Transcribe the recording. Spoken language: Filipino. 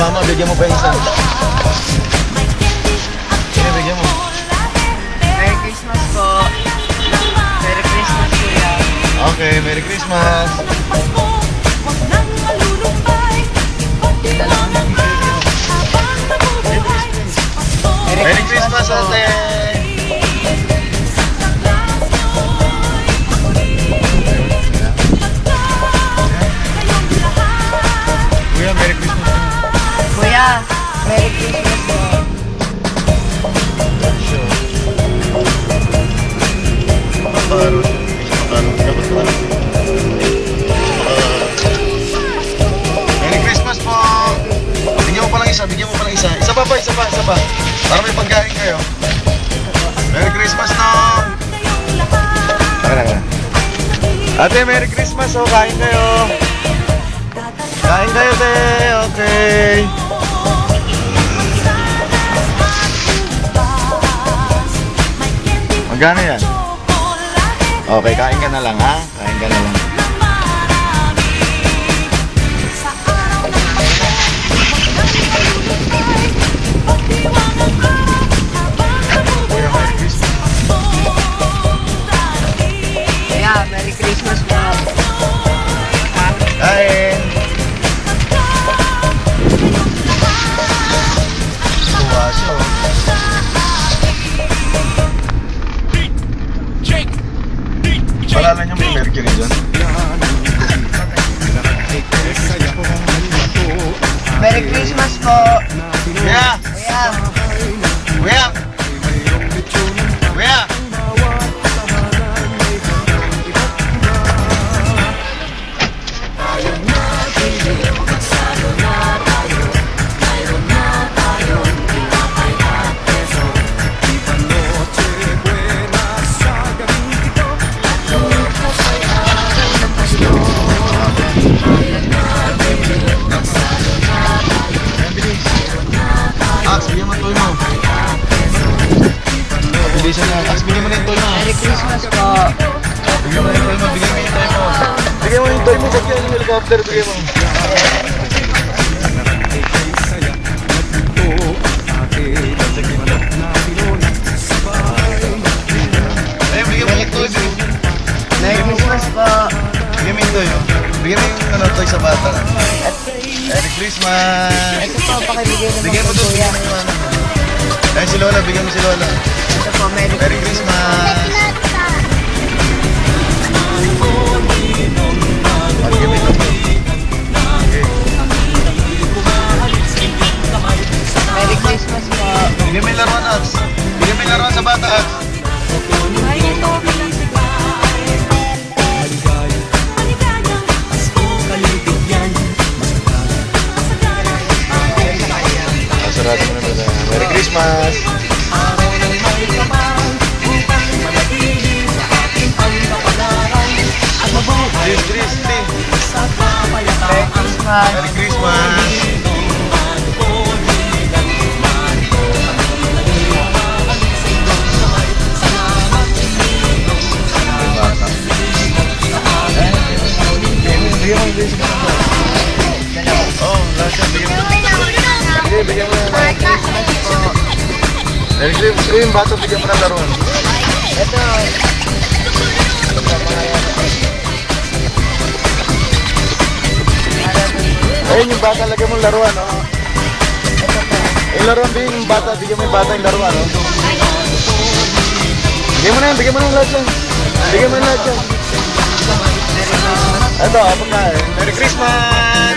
mama, bigyan mo pa yung isa. Sige, bigyan mo. Merry Christmas po. Merry Christmas, Kuya. Okay, Merry Christmas. Merry Christmas, ate. Pa. Para may pagkain kayo. Merry Christmas no! Tara, tara. Ate, Merry Christmas oh, kain kayo. Kain kayo, te. Okay. Magkano yan? Okay, kain ka na lang ha. Kain ka na lang. Po. Bigyan mo yung mo. Bigyan mo yung toy mo. Bigyan mo yung toy mo. Ba't yung helicopter? Bigyan mo. Bigyan mo. Merry Christmas po. Bigyan mo yung toy. oh. Bigyan mo yung ano, toy sa bata. Merry Christmas! Ito po, pakibigay naman Bigyan mo. Kuya. Bigyan mo yung ano. Ayun si Lola. Bigyan mo si Lola. Ito po, Merry Merry Christmas! Christmas po. Bigyan yung laruan, Ax. Bigyan yung laruan sa bata, Ax. Ah, sarado mo na ba? Merry Christmas! Dris, Dris, Dris. Merry Christmas. Merry Christmas! Bigyan mo. Merry Christmas. Sige, yung bata, bigyan mo ng laruan. Ito, Ayun yung bata, lagyan mo ng laruan, oh. Yung laruan, bigyan yung bata, bigyan mo yung bata yung laruan, oh. Bigyan mo na yan, bigyan mo na yung lahat yan. Bigyan mo na lahat yan. Ito, pagkain. Merry Christmas!